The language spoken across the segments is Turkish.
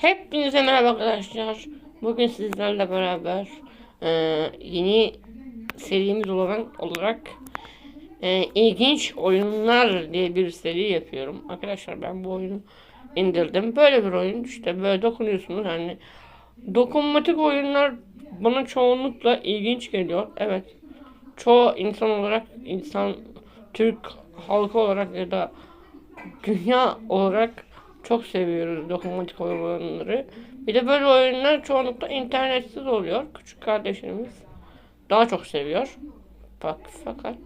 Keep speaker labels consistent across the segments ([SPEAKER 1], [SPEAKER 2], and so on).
[SPEAKER 1] Hepinize merhaba arkadaşlar. Bugün sizlerle beraber e, yeni serimiz olan olarak e, ilginç oyunlar diye bir seri yapıyorum. Arkadaşlar ben bu oyunu indirdim. Böyle bir oyun işte böyle dokunuyorsunuz hani dokunmatik oyunlar bana çoğunlukla ilginç geliyor. Evet. Çoğu insan olarak insan Türk halkı olarak ya da dünya olarak çok seviyoruz dokunmatik oyunları. Bir de böyle oyunlar çoğunlukla internetsiz oluyor. Küçük kardeşlerimiz daha çok seviyor. Bak fakat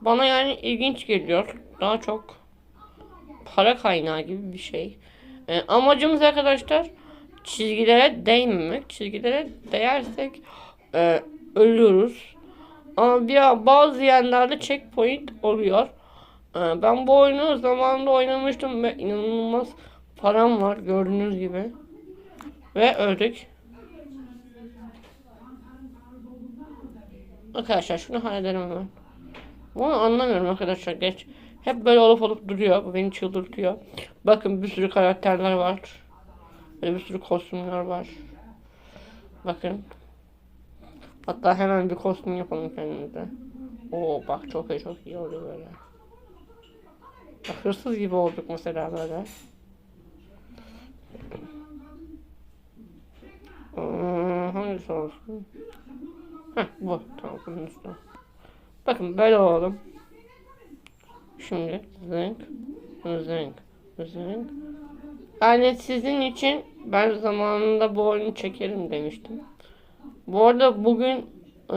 [SPEAKER 1] bana yani ilginç geliyor. Daha çok para kaynağı gibi bir şey. E, amacımız arkadaşlar çizgilere değmemek. Çizgilere değersek e, ölüyoruz. Ama bir bazı yerlerde checkpoint oluyor. Ee, Ben bu oyunu zamanında oynamıştım ve inanılmaz param var gördüğünüz gibi. Ve öldük. Arkadaşlar şunu halledelim hemen. Bunu anlamıyorum arkadaşlar geç. Hep böyle olup olup duruyor. Bu beni çıldırtıyor. Bakın bir sürü karakterler var. Ve bir sürü kostümler var. Bakın. Hatta hemen bir kostüm yapalım kendimize. Oo bak çok iyi çok iyi oluyor böyle. Bak, hırsız gibi olduk mesela böyle. Hmm, olsun? Heh bu. Tamam bunun. Bakın böyle olalım. Şimdi zınk, zınk, zınk. Yani sizin için ben zamanında bu oyunu çekerim demiştim. Bu arada bugün e,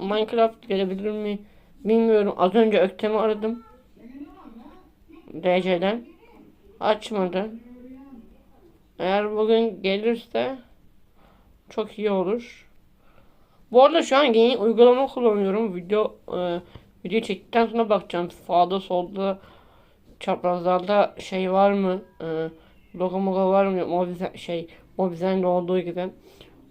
[SPEAKER 1] Minecraft gelebilir mi bilmiyorum. Az önce Öktem'i aradım. DC'den. Açmadı. Eğer bugün gelirse çok iyi olur. Bu arada şu an yeni uygulama kullanıyorum. Video e, video çektikten sonra bakacağım. Sağda solda çaprazlarda şey var mı? E, logo mogo var mı? Mobizen, şey Mobizen'de olduğu gibi.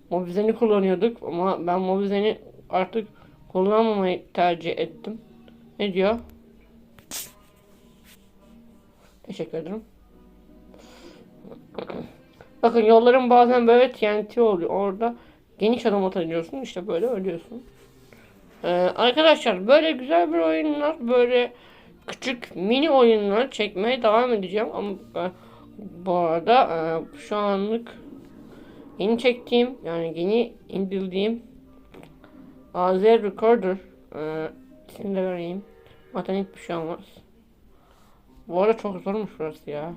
[SPEAKER 1] Mobizen'i kullanıyorduk ama ben Mobizen'i artık kullanmamayı tercih ettim. Ne diyor? Teşekkür ederim. Bakın yolların bazen böyle TNT oluyor. Orada geniş adım atabiliyorsun. İşte böyle ölüyorsun. Ee, arkadaşlar böyle güzel bir oyunlar, böyle küçük mini oyunlar çekmeye devam edeceğim. Ama e, bu arada e, şu anlık yeni çektiğim yani yeni indirdiğim AZ Recorder e, ismini de vereyim. Zaten hiçbir şey olmaz. Bu arada çok zormuş burası ya.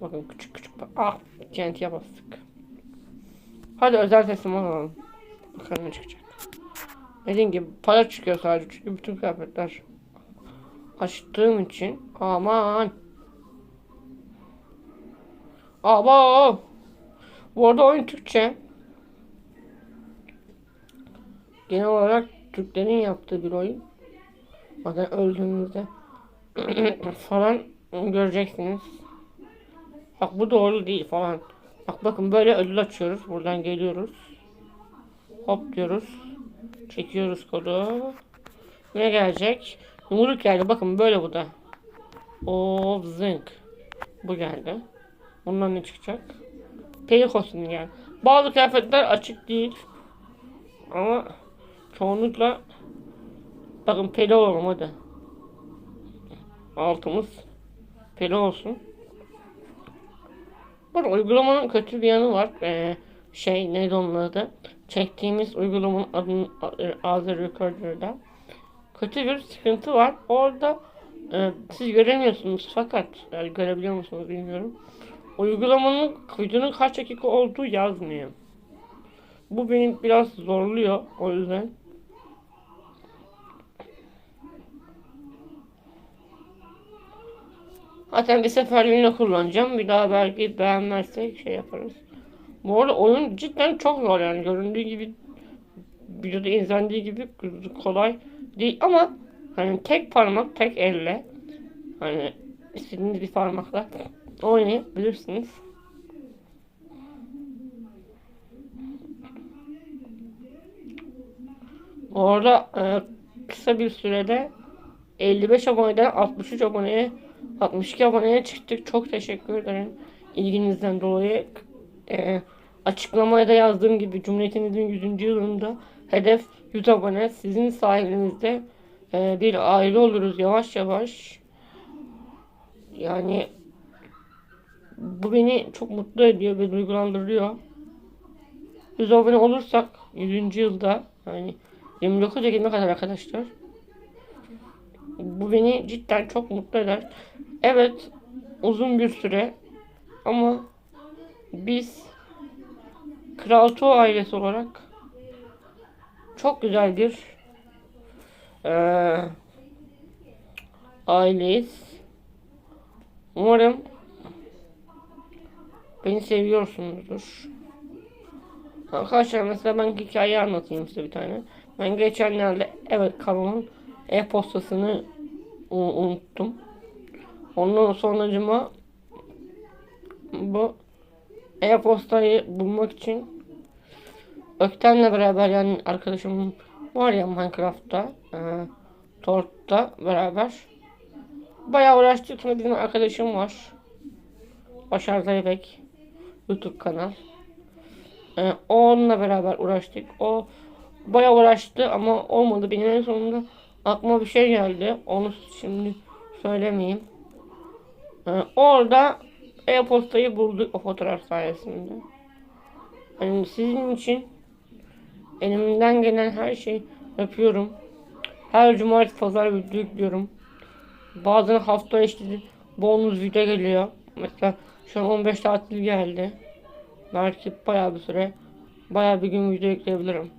[SPEAKER 1] Bakın küçük küçük ah TNT'ye bastık. Hadi özel teslim alalım. Bakalım ne çıkacak. Dediğim gibi para çıkıyor sadece çünkü bütün kıyafetler açtığım için aman Abo Bu arada oyun Türkçe Genel olarak Türklerin yaptığı bir oyun Zaten öldüğünüzde falan göreceksiniz. Bak bu doğru değil falan. Bak bakın böyle ödül açıyoruz. Buradan geliyoruz. Hop diyoruz. Çekiyoruz kodu. Ne gelecek? Yumruk geldi. Bakın böyle bu da. O zınk. Bu geldi. Bundan ne çıkacak? Peri kostümü geldi. Bazı kıyafetler açık değil. Ama çoğunlukla bakın peri olalım hadi altımız peri olsun. Bu uygulamanın kötü bir yanı var. Ee, şey neydi onun adı? Çektiğimiz uygulamanın adını Azure Recorder'da. Kötü bir sıkıntı var. Orada e, siz göremiyorsunuz fakat yani görebiliyor musunuz bilmiyorum. Uygulamanın videonun kaç dakika olduğu yazmıyor. Bu beni biraz zorluyor o yüzden. Zaten bir seferliğine kullanacağım. Bir daha belki beğenmezsek şey yaparız. Bu arada oyun cidden çok zor yani. Göründüğü gibi videoda izlendiği gibi kolay değil ama hani tek parmak tek elle hani istediğiniz bir parmakla oynayabilirsiniz. Orada e, kısa bir sürede 55 aboneden 63 aboneye 62 aboneye çıktık. Çok teşekkür ederim. ilginizden dolayı. E, açıklamaya da yazdığım gibi Cumhuriyetimizin 100. yılında hedef 100 abone. Sizin sayenizde e, bir aile oluruz yavaş yavaş. Yani bu beni çok mutlu ediyor ve duygulandırıyor. 100 abone olursak 100. yılda yani 29 Ekim'e kadar arkadaşlar. Beni cidden çok mutlu eder. Evet uzun bir süre ama biz Kral Tuğ ailesi olarak çok güzel bir eee aileyiz. Umarım beni seviyorsunuzdur. Arkadaşlar mesela ben hikaye anlatayım size bir tane. Ben geçenlerde evet kanalın e-postasını unuttum. Ondan sonracıma bu e-postayı bulmak için Ökten'le beraber yani arkadaşım var ya Minecraft'ta e, Tort'ta beraber bayağı uğraştık. Sonra bizim arkadaşım var. Başar Zeybek YouTube kanal. E, onunla beraber uğraştık. O bayağı uğraştı ama olmadı. Benim en sonunda aklıma bir şey geldi. Onu şimdi söylemeyeyim. E, orada e-postayı bulduk o fotoğraf sayesinde. Yani sizin için elimden gelen her şeyi yapıyorum. Her cumartesi pazar video yüklüyorum. Bazen hafta işte bonus video geliyor. Mesela şu an 15 tatil geldi. Belki bayağı bir süre bayağı bir gün video yükleyebilirim.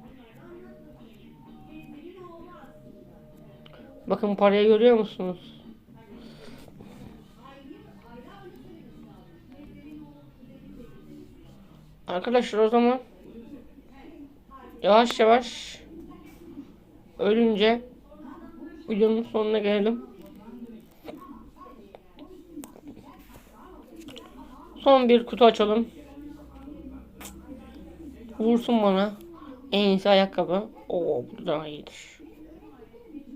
[SPEAKER 1] Bakın parayı görüyor musunuz? Arkadaşlar o zaman yavaş yavaş ölünce videonun sonuna gelelim. Son bir kutu açalım. Vursun bana. En iyisi ayakkabı. Oo bu daha iyidir.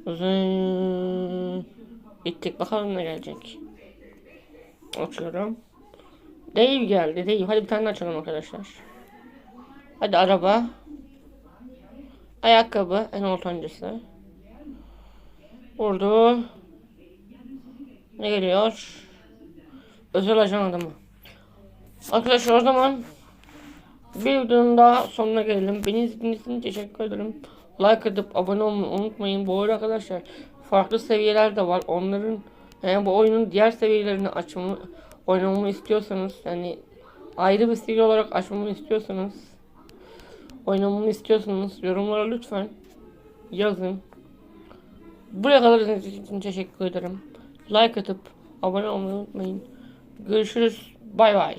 [SPEAKER 1] Uzun. Gittik bakalım ne gelecek. Açıyorum. Dave geldi. Dave. Hadi bir tane açalım arkadaşlar. Hadi araba. Ayakkabı en ortancısı. Vurdu. Ne geliyor? Özel ajan adamı. Arkadaşlar o zaman bir videonun daha sonuna gelelim. Beni izlediğiniz için teşekkür ederim. Like atıp abone olmayı unutmayın. Bu arada arkadaşlar farklı seviyeler de var. Onların yani bu oyunun diğer seviyelerini açmamı oynamamı istiyorsanız yani ayrı bir seviye olarak açmamı istiyorsanız oynamamı istiyorsanız yorumlara lütfen yazın. Buraya kadar izlediğiniz için teşekkür ederim. Like atıp abone olmayı unutmayın. Görüşürüz. Bay bay.